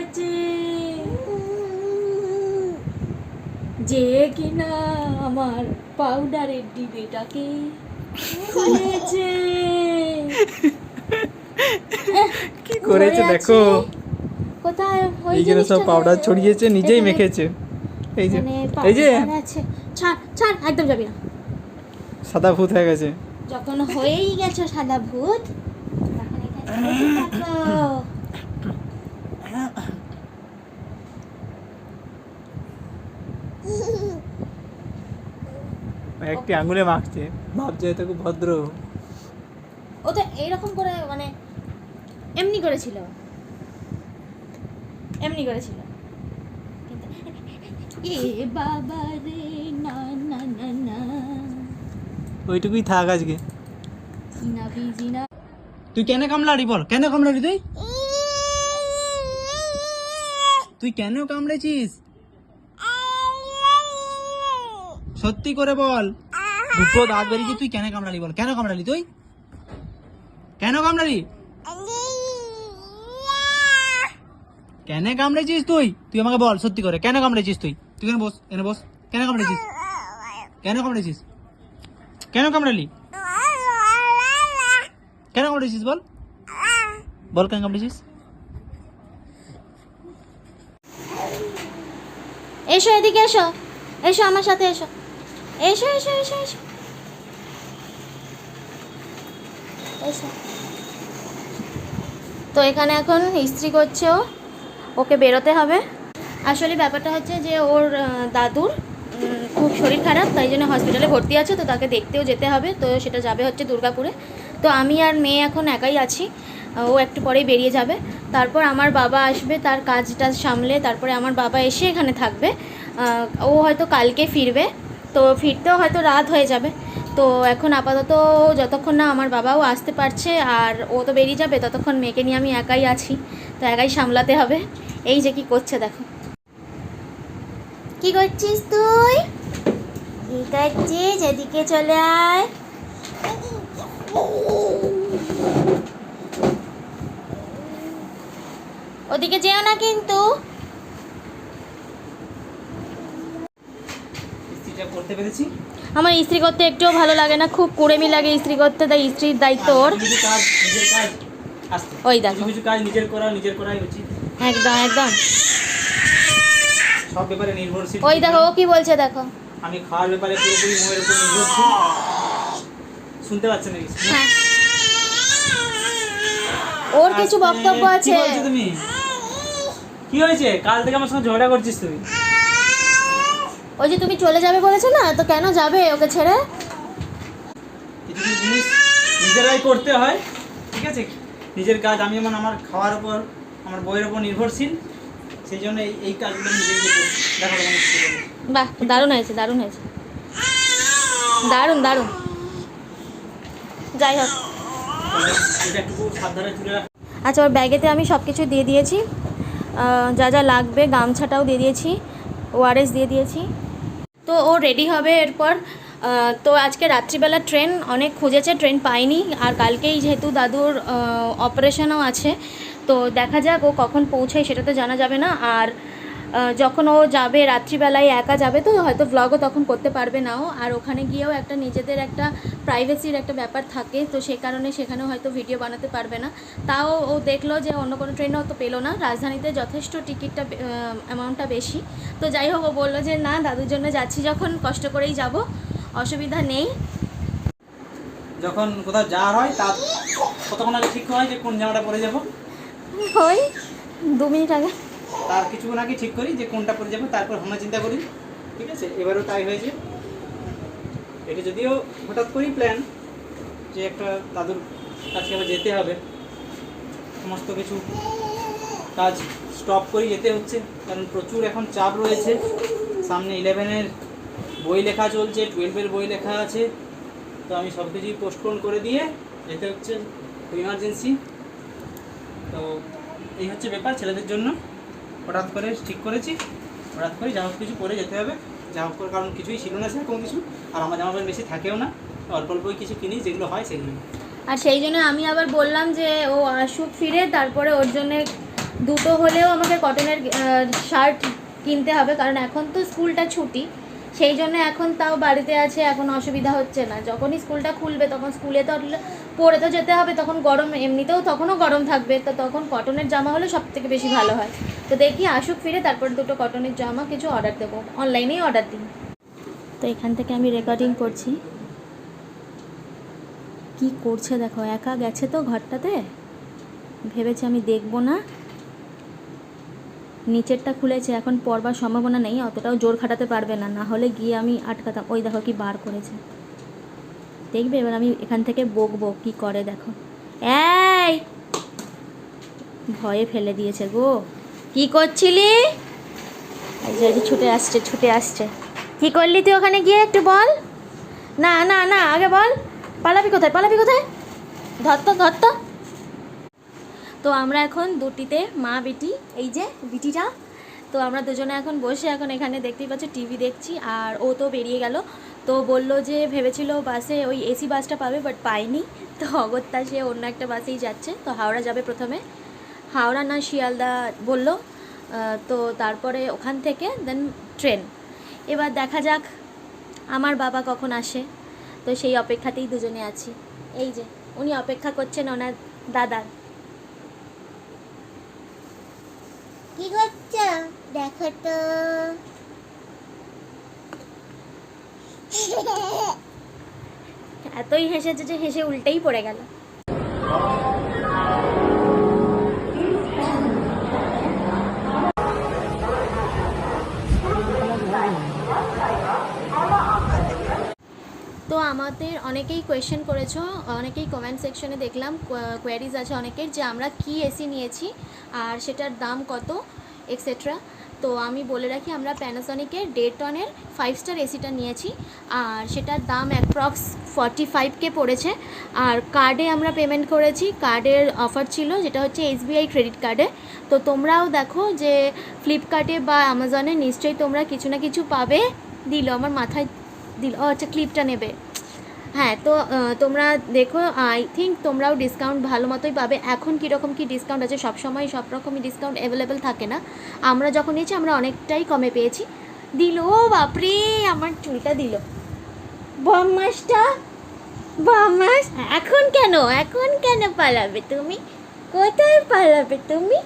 আছে যে কিনা আমার পাউডারের ডিবেটাকে খুলেছে। কি করেছে দেখো? কোথায়? ওই এইখানে সব পাউডার ছড়িয়েছে নিজেই মেখেছে। এই যে এই যে। আছে। ছাড় ছাড় একদম যাবি না। সাদা ভূত হয়ে গেছে। যখন হয়েই গেছো সাদা ভূত তখন এখানে বসে থাকো। একটি আঙুলে মাখছে। ভাবছে হয়তো খুব ভদ্র। ও তো এইরকম করে মানে এমনি করেছিল। এমনি করেছিল। এ বাবা রে না না না না। ওইটুকুই থাক আজকে। তুই কেন কামলাড়ি বল? কেন কামলাড়ি তুই? তুই কেন কামড়েছিস? সত্যি করে বল। দুটো দাঁত বেরিয়েছি তুই কেন কামড়ালি বল? কেন কামড়ালি তুই? কেন কামড়ালি? কেন কামড়েছিস তুই? তুই আমাকে বল সত্যি করে। কেন কামড়েছিস তুই? তুই কেন বস এনে বস। কেন কামড়েছিস? কেন কামড়েছিস? কেন কামড়ালি? কেন কামড়েছিস বল? বল কেন কামড়েছিস? এসো এদিকে এসো। এসো আমার সাথে এসো। এসো এসো এসো এসো। এসো। তো এখানে এখন ইস্ত্রি করছে ও। ওকে বেরোতে হবে। আসলে ব্যাপারটা হচ্ছে যে ওর দাদুর খুব শরীর খারাপ, তাই জন্য হসপিটালে ভর্তি আছে, তো তাকে দেখতেও যেতে হবে। তো সেটা যাবে হচ্ছে দুর্গাপুরে। তো আমি আর মেয়ে এখন একাই আছি। ও একটু পরেই বেরিয়ে যাবে। তারপর আমার বাবা আসবে তার কাজ টাজ সামলে, তারপরে আমার বাবা এসে এখানে থাকবে। ও হয়তো কালকে ফিরবে। তো ফিরতেও হয়তো রাত হয়ে যাবে। তো এখন আপাতত যতক্ষণ না আমার বাবাও আসতে পারছে আর ও তো বেরিয়ে যাবে, ততক্ষণ মেয়েকে নিয়ে আমি একাই আছি। তো একাই সামলাতে হবে। এই যে কি করছে দেখো। কি করছিস তুই? কি করছিস? এদিকে চলে আয়। ওদিকে যেও না কিন্তু। করতে পেরেছি। আমার ইস্ত্রি করতে একটুও ভালো লাগে না খুব কুড়েমি লাগে ইস্ত্রি করতে তাই ইস্ত্রির দায়িত্ব ওর। ওই দেখো। কিছু কাজ নিজের করা নিজের করাই উচিত। একদম একদম। সব ব্যাপারে নির্ভরশীল। ওই দেখো ও কি বলছে দেখো? আমি খাওয়ার ব্যাপারে পুরোপুরি মোয়ের উপর নির্ভরশীল। শুনতে পাচ্ছেন নাকি? হ্যাঁ। ওর কিছু বক্তব্য আছে? বলছো তুমি? কি হয়েছে? কাল থেকে আমার সঙ্গে ঝগড়া করছিস তুই? ওই যে তুমি চলে যাবে বলেছ না তো কেন যাবে ওকে ছেড়ে? কিছু কিছু জিনিস নিজেরাই করতে হয় ঠিক আছে? নিজের কাজ আমি যেমন আমার খাওয়ার উপর আমার বইয়ের উপর নির্ভরশীল সেই জন্য এই কাজগুলো নিজে নিজে দেখো। বাহ দারুণ হয়েছে দারুণ হয়েছে। দারুণ দারুণ। যাই হোক। আচ্ছা ওর ব্যাগেতে আমি সব কিছু দিয়ে দিয়েছি। যা যা লাগবে গামছাটাও দিয়ে দিয়েছি ওআরএস দিয়ে দিয়েছি। তো ও রেডি হবে এরপর। তো আজকে রাত্রিবেলা ট্রেন অনেক খুঁজেছে ট্রেন পায়নি আর কালকেই যেহেতু দাদুর অপারেশনও আছে, তো দেখা যাক ও কখন পৌঁছায়, সেটা তো জানা যাবে না। আর যখন ও যাবে রাত্রিবেলায় একা যাবে তো হয়তো ব্লগও তখন করতে পারবে নাও। আর ওখানে গিয়েও একটা নিজেদের একটা প্রাইভেসির একটা ব্যাপার থাকে তো সে কারণে সেখানেও হয়তো ভিডিও বানাতে পারবে না। তাও ও দেখল যে অন্য কোনো ট্রেনও তো পেল না। রাজধানীতে যথেষ্ট টিকিটটা অ্যামাউন্টটা বেশি। তো যাই হোক ও বলল যে না দাদুর জন্য যাচ্ছি যখন কষ্ট করেই যাব। অসুবিধা নেই। যখন কোথাও যাওয়ার হয় তা কতক্ষণ আগে ঠিক হয় যে কোন জামাটা পরে যাব। ওই দু মিনিট আগে। তার কিছুক্ষণ আগে ঠিক করি যে কোনটা পরে যাব, তারপর আমরা চিন্তা করি। ঠিক আছে? এবারও তাই হয়েছে। এটা যদিও হঠাৎ করেই প্ল্যান যে একটা দাদুর কাছে আবার যেতে হবে। সমস্ত কিছু কাজ স্টপ করে যেতে হচ্ছে। কারণ প্রচুর এখন চাপ রয়েছে। সামনে ইলেভেনের বই লেখা চলছে টুয়েলভের বই লেখা আছে। তো আমি সব কিছুই পোস্টপোন করে দিয়ে যেতে হচ্ছে। ইমার্জেন্সি তো এই হচ্ছে ব্যাপার ছেলেদের জন্য। হঠাৎ করে ঠিক করেছি, হঠাৎ করে যা কিছু পরে যেতে হবে। যা হোক করে কারণ কিছুই ছিল না সেরকম কিছু, আর আমার জামা প্যান্ট বেশি থাকেও না। অল্প অল্পই কিছু কিনি, যেগুলো হয় সেগুলো। আর সেই জন্য আমি আবার বললাম যে ও আসুক ফিরে, তারপরে ওর জন্য দুটো হলেও আমাকে কটনের শার্ট কিনতে হবে, কারণ এখন তো স্কুলটা ছুটি। সেই জন্য এখন তাও বাড়িতে আছে, এখন অসুবিধা হচ্ছে না। যখনই স্কুলটা খুলবে, তখন স্কুলে তো পরে তো যেতে হবে, তখন গরম, এমনিতেও তখনও গরম থাকবে, তো তখন কটনের জামা হলে সব থেকে বেশি ভালো হয়। তো দেখি আসুক ফিরে, তারপর দুটো কটনের জামা কিছু অর্ডার দেবো। অনলাইনেই অর্ডার দিই। তো এখান থেকে আমি রেকর্ডিং করছি। কি করছে দেখো, একা গেছে তো ঘরটাতে? ভেবেছি আমি দেখব না। নিচেরটা খুলেছে, এখন পড়বার সম্ভাবনা নেই, অতটাও জোর খাটাতে পারবে না। না হলে গিয়ে আমি আটকাতাম। ওই দেখো কি বার করেছে। দেখবে? এবার আমি এখান থেকে বকবো। কি করে দেখো? এই! ভয়ে ফেলে দিয়েছে গো। কি করছিলি? ছুটে আসছে ছুটে আসছে। কি করলি তুই ওখানে গিয়ে একটু বল? না না না, আগে বল। পালাবি কোথায়? পালাবি কোথায়? ধরতো ধরতো তো। আমরা এখন দুটিতে মা, বেটি, এই যে বিটিটা। তো আমরা দুজনে এখন বসে এখন এখানে দেখতেই পাচ্ছ, টিভি দেখছি, আর ও তো বেরিয়ে গেল। তো বলল যে ভেবেছিল বাসে ওই এসি বাসটা পাবে বাট পায়নি। তো অগত্যা সে অন্য একটা বাসেই যাচ্ছে। তো হাওড়া যাবে প্রথমে। হাওড়া না শিয়ালদা বলল। তো তারপরে ওখান থেকে দেন ট্রেন এবার দেখা যাক, আমার বাবা কখন আসে। তো সেই অপেক্ষাতেই দুজনে আছি। এই যে, উনি অপেক্ষা করছেন ওনার দাদার। কি করছ দেখো তো। এতই হেসেছে যে হেসে উল্টেই পড়ে গেল। আমাদের অনেকেই কোয়েশ্চেন করেছ, অনেকেই কমেন্ট সেকশনে দেখলাম কোয়ারিজ আছে অনেকের যে আমরা কি এসি নিয়েছি আর সেটার দাম কত এক্সেট্রা তো আমি বলে রাখি, আমরা প্যানাসনিকের ডেটনের ফাইভ স্টার এসিটা নিয়েছি আর সেটার দাম অ্যাপ্রক্স ফর্টি ফাইভকে পড়েছে। আর কার্ডে আমরা পেমেন্ট করেছি কার্ডের অফার ছিল, যেটা হচ্ছে এসবিআই ক্রেডিট কার্ডে তো তোমরাও দেখো যে ফ্লিপকার্টে বা অ্যামাজনে নিশ্চয়ই তোমরা কিছু না কিছু পাবে, দিল, আমার মাথায় দিল, ও আচ্ছা ক্লিপটা নেবে। হ্যাঁ তো তোমরা দেখো, আই থিঙ্ক তোমরাও ডিসকাউন্ট ভালো মতোই পাবে। এখন কীরকম কী ডিসকাউন্ট আছে? সব সময় সব রকমই ডিসকাউন্ট অ্যাভেলেবেল থাকে না। আমরা যখন নিয়েছি, আমরা অনেকটাই কমে পেয়েছি। দিল, ও বাপরে, আমার চুলটা দিল। বম্মাসটা বম্মাস এখন কেন? এখন কেন পালাবে তুমি? কোথায় পালাবে তুমি?